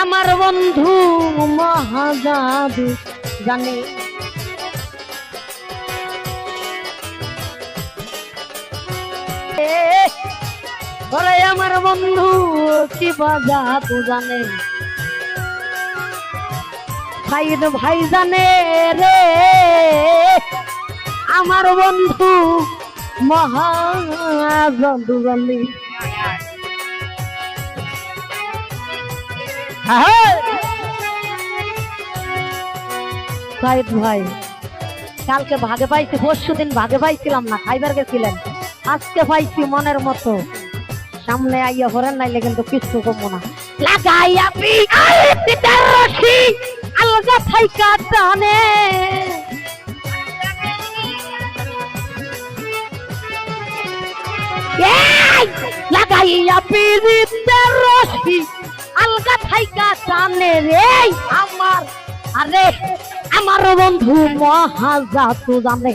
আমার বন্ধু মহাজাদু, জানে? ওরে আমার বন্ধু কি জাদু জানে? সাইদ ভাই জানে রে? আমার বন্ধু মহাজাদু জানে? হ্যাঁ ভাই কালকে ভাগে পাইছি, পরশু দিন ভাগে পাইছিলাম না, খাইবার গেছিলেন। আজকে পাইছি মনের মতো। সামনে আইয়া ভরেন, নাইলে কিন্তু কিছু কমবো না। লাগাইয়া পি রশি আলগা থাইকা টানে। লাগাইয়া পিরিতের রশি আলগা থাইকা টানে রে। আমার আরে আমার বন্ধু মহা জাতু জানে।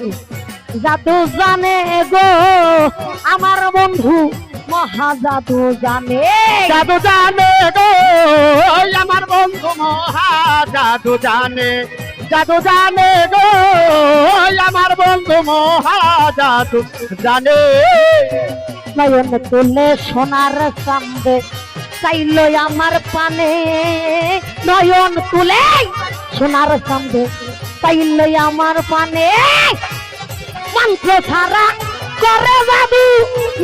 জাদু জানে গো। আমার বন্ধু মহা জাদু জানে। জাদু জানে গো। আমার বন্ধু মহা জাদু জানে। জাদু জানে গো। আমার বন্ধু মহা জাদু জানে। নয়ন তুলে সোনার চান্দে চাইল আমার পানে। নয়ন তুলে সোনার চান্দে চাইল আমার পানে। মন্ত্র ছাড়া করে বাবু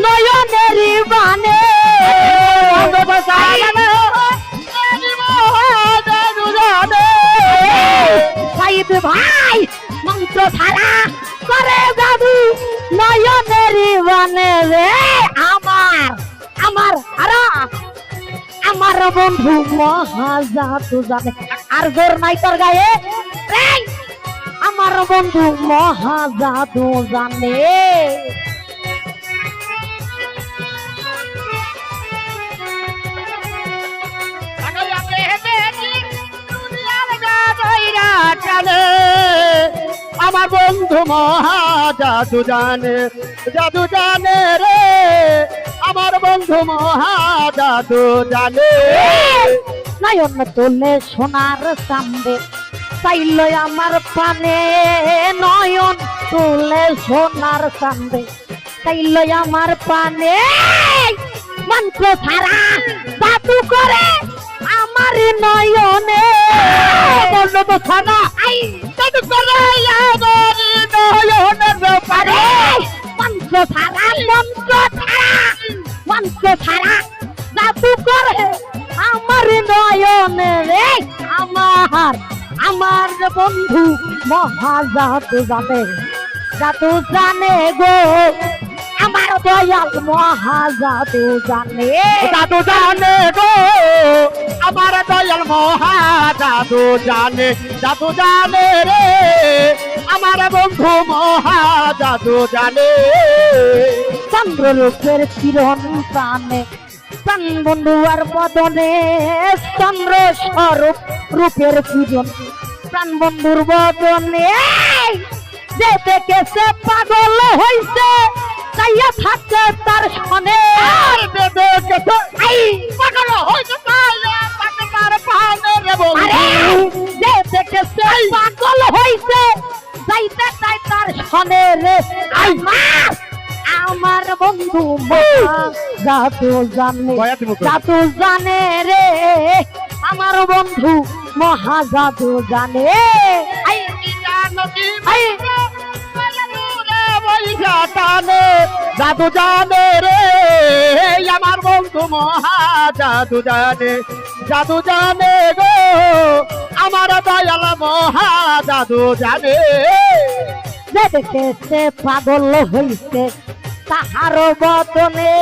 নয়নেরই বানে। সাইদ ভাই, মন্ত্র ছাড়া করে বাবু নয়নেরই বানে রে। আমার আমার আমার বন্ধু মহাজাদু জানে। আর জোর নাই তোর গায়ে। আমার বন্ধু মহাজাদু জানে। আমার বন্ধু মহা জাদু জানে জাদু জানে রে। আমার বন্ধু মহা জাদু জানে নয়ন তোলে সোনার সামনে চাইল আমার পানে। নয়ন তোলে সোনার সামনে চাইল আমার পানে। মন্ত্র ছাড়া জাদু করে আমার নয়নে। বলল তো আই জাদু করে আমার নয়নের ব্যাপারে। মন্ত্র ছাড়া মন্ত্র ছাড়া। মন্ত্র ছাড়া জাদু করে। আমার নয়নে রে, আমার আমার বন্ধু মহা জাদু জানে জাদু জানে গো। আমার দয়াল মহা জাদু জানে। জাদু জানে গো, আমার দয়াল মহা জাদু জানে জাদু জানে রে। আমার বন্ধু মহা জানে। চন্দ্রলোকের কিরণ প্রাণে প্রাণ বন্ধু আর বদনে চন্দ্র স্বরূপ রূপের কিরণ প্রাণ বন্ধুর বদনে যে দেখেছে পাগল হইছে চাইয়া থাকে তার সনে। পাগল বন্ধু যে দেখেছে পাগল হইছে যাইতে চাই তার সনে রে। আমার আমার বন্ধু মহা জানে? জাদু জানে রে আমার বন্ধু মহা জাদু জানে। জানো জাদু জানে রে আমার বন্ধু মহা জাদু জানে জাদু জানে গো আমার দয়াল মহা জাদু জানে। যে দেখেছে পাগল হইছে তাহার বদনে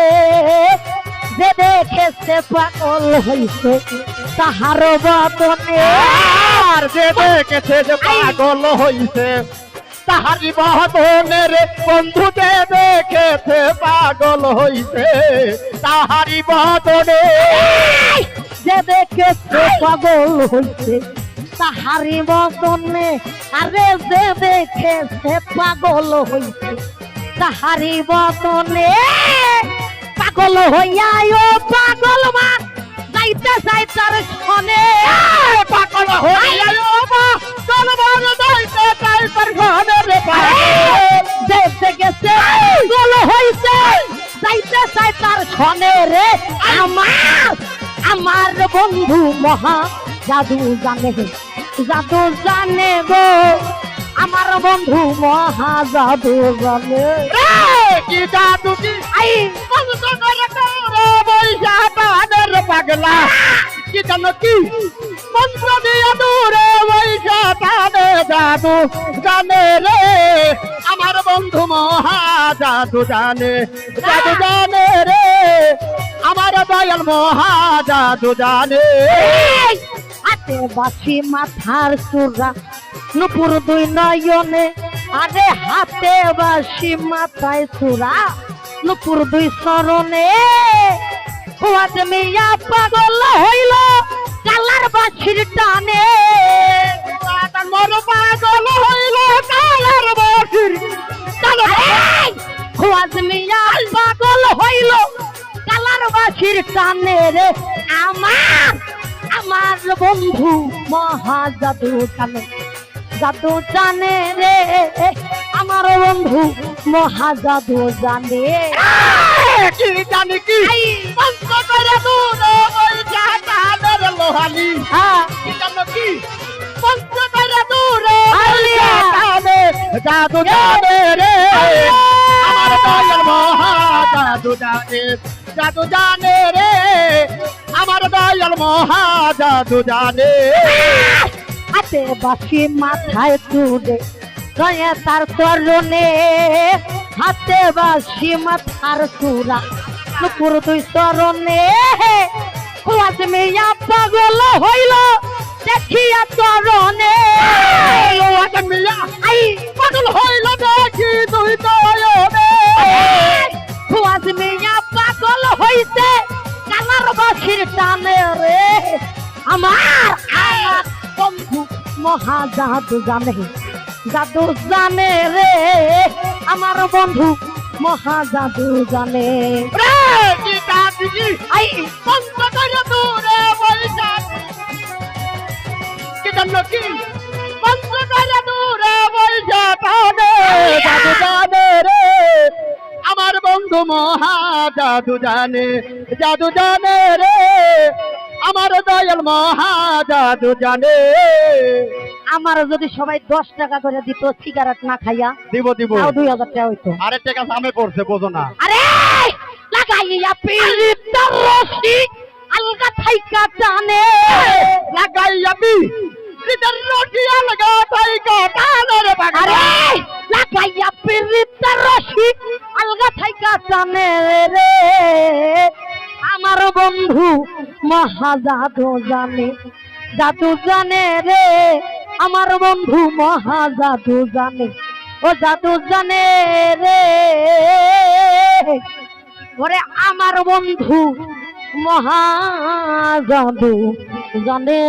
যে দেখেছে পাগল হইছে তাহার বদনে। আর যে দেখেছে যে পাগল হইছে তাহারি বহনের বন্ধু যে দেখেছে পাগল হইছে তাহারি বদনে। যে দেখেছে পাগল হইছে তাহারি বদনে। আরে যে দেখেছে পাগল হইছে তাহারি বদনে পাগল হইয়া ও পাগল মা যাইতে চাই তার শনে পাগল হইয়া মা চলবার যাইতে চাই তার ঘরে রে পাগল। দেখতে গেছে গোল হইছে। যাইতে চাই তার শনে রে আমার আমার বন্ধু মহা জাদু জানে। জাদু জানে গো। আমার বন্ধু মহা জাদু জানে। রে কি জাদু কি? আই। বন্ধ করে করে বইসা তাদের পাগলা। কি জানো কি? মন্ত্র দিয়া দূরে বইসা তাদের জাদু জানে রে। আমার বন্ধু মহা জাদু জানে জাদু জানে রে। আমার দয়াল মহা জাদু জানে! হাতে বাসি মাথার চূড়া নুপুর দুই নয়নে, আরে হাতে বাসি মাথায় চূড়া নুপুর দুই চরণে হুয়াতে মিয়া পাগল হইল কালার বাসির টানে। মর পাগল হইল কালার বসির মিয়া পাগল হইল কালার বাসির টানে রে। আমার আমার বন্ধু মহা জাদু টানে জাদু জানে রে। আমার বন্ধু মহা জাদু জানে। কি জানি কি? লোহালি। হ্যাঁ, জানো! জাদু জানে রে। আমার দয়াল মহা জাদু জানে। জাদু জানে রে। আমার দয়াল মহা জাদু জানে। হাতে বাসি মাথায় তুলে রয়ে তার চরণে হাতে বাসি মাথার চূড়া নুপুর দুই চরণে কুয়াশ মিয়া পাগল হইল, দেখিয়া চরণে। পাগল হইল দেখি তুই দয়নে কুয়াশ মিয়া পাগল হইছে বাসির টানে রে। আমার মহা জাদু জানে জাদু জানে রে, আমার বন্ধু মহা জাদু জানে আমার বন্ধু মহা জাদু জানে জাদু জানে রে। আমার দয়াল মহাজাদু জানে। আমার যদি সবাই দশ টাকা করে দিত সিগারেট না খাইয়া দিব দিব। দুই হাজার টাকা হইতো। আরে টাকা সামনে পড়ছে বোঝো না। আরে লাগাইয়া পিলিতার রশি আলগা থাইকা টানে লাগাইয়া আমি রশি আলগা জানে, জাদু জানে রে, আমার বন্ধু মহা জাদু জানে। ও জাদু জানে রে, ওরে আমার বন্ধু মহা জাদু জানে।